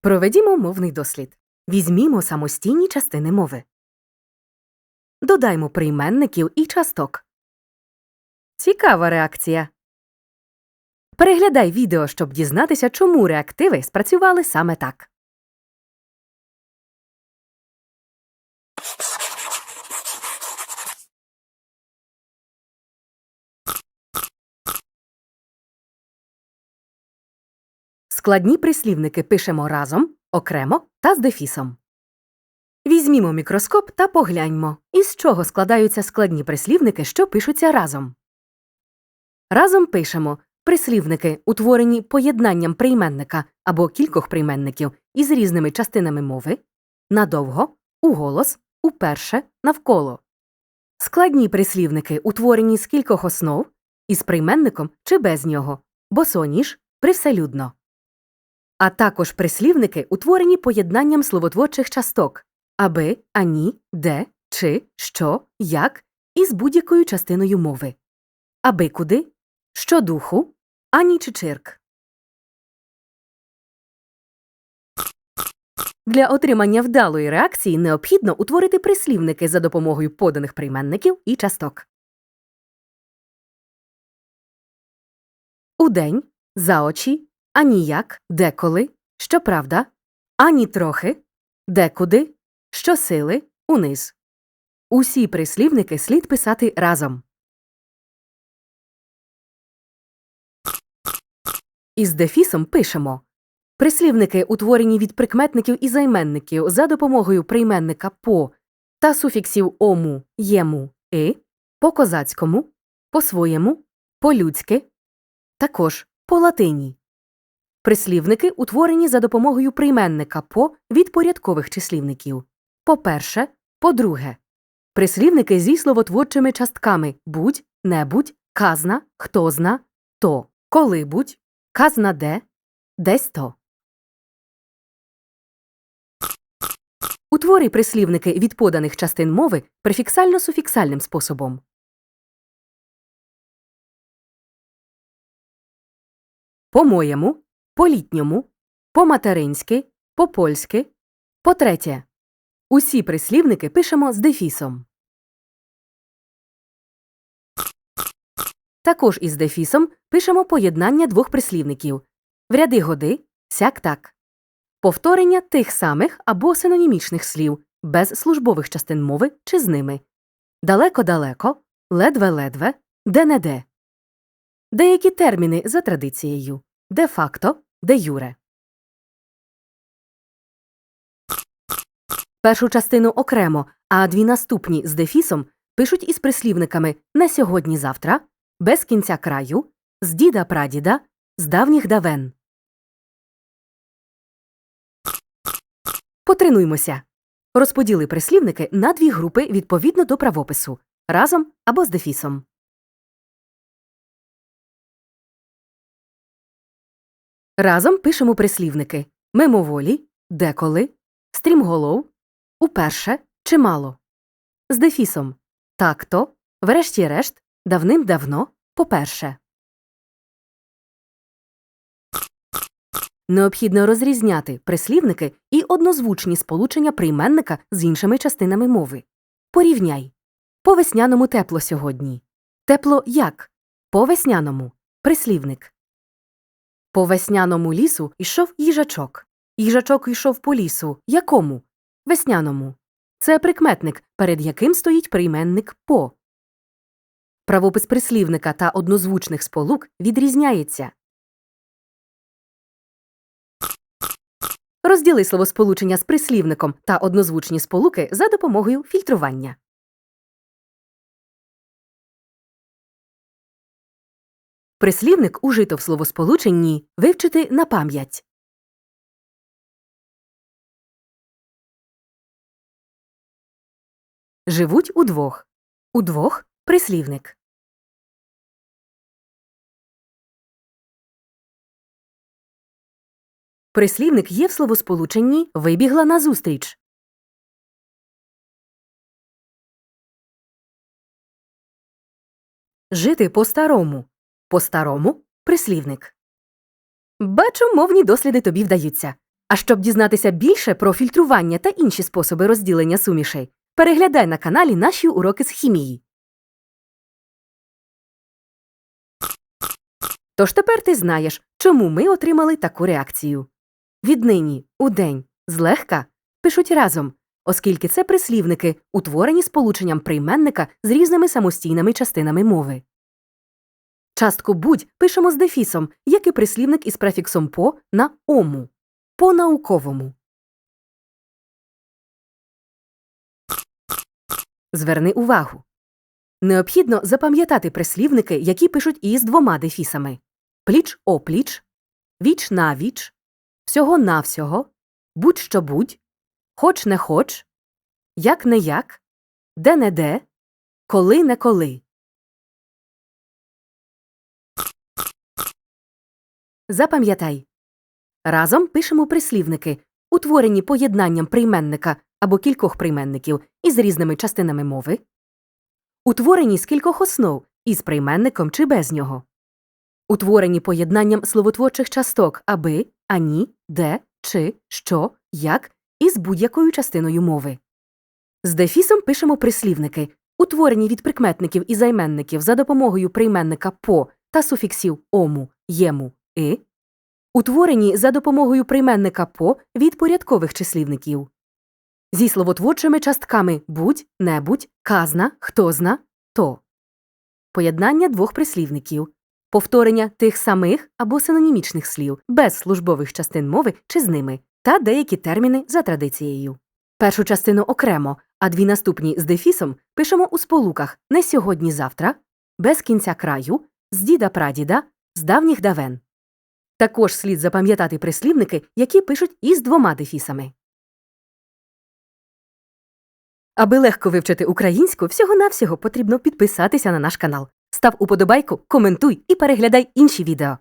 Проведімо мовний дослід. Візьмімо самостійні частини мови. Додаймо прийменників і часток. Цікава реакція. Переглядай відео, щоб дізнатися, чому реактиви спрацювали саме так. Складні прислівники пишемо разом, окремо та з дефісом. Візьмімо мікроскоп та погляньмо, із чого складаються складні прислівники, що пишуться разом. Разом пишемо прислівники, утворені поєднанням прийменника або кількох прийменників із різними частинами мови, надовго, уголос, уперше, навколо. Складні прислівники, утворені з кількох основ, із прийменником чи без нього, босоніж, привселюдно. А також прислівники, утворені поєднанням словотворчих часток аби, ані, де, чи, що, як із будь-якою частиною мови. Аби куди, що духу, ані чи чирк. Для отримання вдалої реакції необхідно утворити прислівники за допомогою поданих прийменників і часток. Удень, за очі, аніяк, деколи, щоправда, ані трохи, декуди, щосили, униз. Усі прислівники слід писати разом. Із дефісом пишемо прислівники, утворені від прикметників і займенників за допомогою прийменника по та суфіксів ому, єму, и, по козацькому, по своєму, по людськи, також по латині. Прислівники утворені за допомогою прийменника по від порядкових числівників. По-перше, по-друге, прислівники зі словотворчими частками будь, небудь, казна, хто зна, то, коли-будь, казна де, десь то. Утворюй прислівники від поданих частин мови префіксально-суфіксальним способом. По-моєму, по-літньому, по-материнськи, по-польськи. По-третє, усі прислівники пишемо з дефісом. Також із дефісом пишемо поєднання двох прислівників в ряди годи сяк так. Повторення тих самих або синонімічних слів без службових частин мови чи з ними. Далеко-далеко, ледве-ледве, де-не-де. Деякі терміни за традицією де-факто, де-юре. Першу частину окремо, а дві наступні з дефісом пишуть із прислівниками на сьогодні-завтра, без кінця краю, з діда-прадіда, з давніх давен. Потренуймося. Розподіли прислівники на дві групи відповідно до правопису разом або з дефісом. Разом пишемо прислівники мимоволі, деколи, стрімголов, уперше, чимало. З дефісом так-то, врешті-решт, давним-давно, по-перше. Необхідно розрізняти прислівники і однозвучні сполучення прийменника з іншими частинами мови. Порівняй. По весняному тепло сьогодні. Тепло як? По весняному. Прислівник. По весняному лісу йшов їжачок. Їжачок йшов по лісу. Якому? Весняному. Це прикметник, перед яким стоїть прийменник по. Правопис прислівника та однозвучних сполук відрізняється. Розділи словосполучення з прислівником та однозвучні сполуки за допомогою фільтрування. Прислівник ужито в словосполученні вивчити на пам'ять. Живуть удвох. Удвох прислівник. Прислівник є в словосполученні вибігла назустріч. Жити по-старому. По-старому прислівник. Бачу, мовні досліди тобі вдаються. А щоб дізнатися більше про фільтрування та інші способи розділення сумішей, переглядай на каналі наші уроки з хімії. Тож тепер ти знаєш, чому ми отримали таку реакцію. Віднині, удень, злегка пишуть разом, оскільки це прислівники, утворені сполученням прийменника з різними самостійними частинами мови. Частку будь пишемо з дефісом, як і прислівник із префіксом по на ому. По науковому. Зверни увагу. Необхідно запам'ятати прислівники, які пишуть із двома дефісами пліч опліч, віч навіч, всього навсього, будь-що будь, хоч не хоч, як не як, де не де, коли не коли. Запам'ятай. Разом пишемо прислівники, утворені поєднанням прийменника або кількох прийменників із різними частинами мови, утворені з кількох основ із прийменником чи без нього, утворені поєднанням словотворчих часток аби, ані, де, чи, що, як із будь-якою частиною мови. З дефісом пишемо прислівники, утворені від прикметників і займенників за допомогою прийменника по та суфіксів ому, єму, и, утворені за допомогою прийменника по від порядкових числівників. Зі словотворчими частками будь, небудь, казна, хтозна, то. Поєднання двох прислівників. Повторення тих самих або синонімічних слів без службових частин мови чи з ними, та деякі терміни за традицією. Першу частину окремо, а дві наступні з дефісом пишемо у сполуках не сьогодні-завтра, без кінця краю, з діда прадіда, з давніх давен. Також слід запам'ятати прислівники, які пишуть із двома дефісами. Аби легко вивчити українську, всього-навсього потрібно підписатися на наш канал. Став уподобайку, коментуй і переглядай інші відео.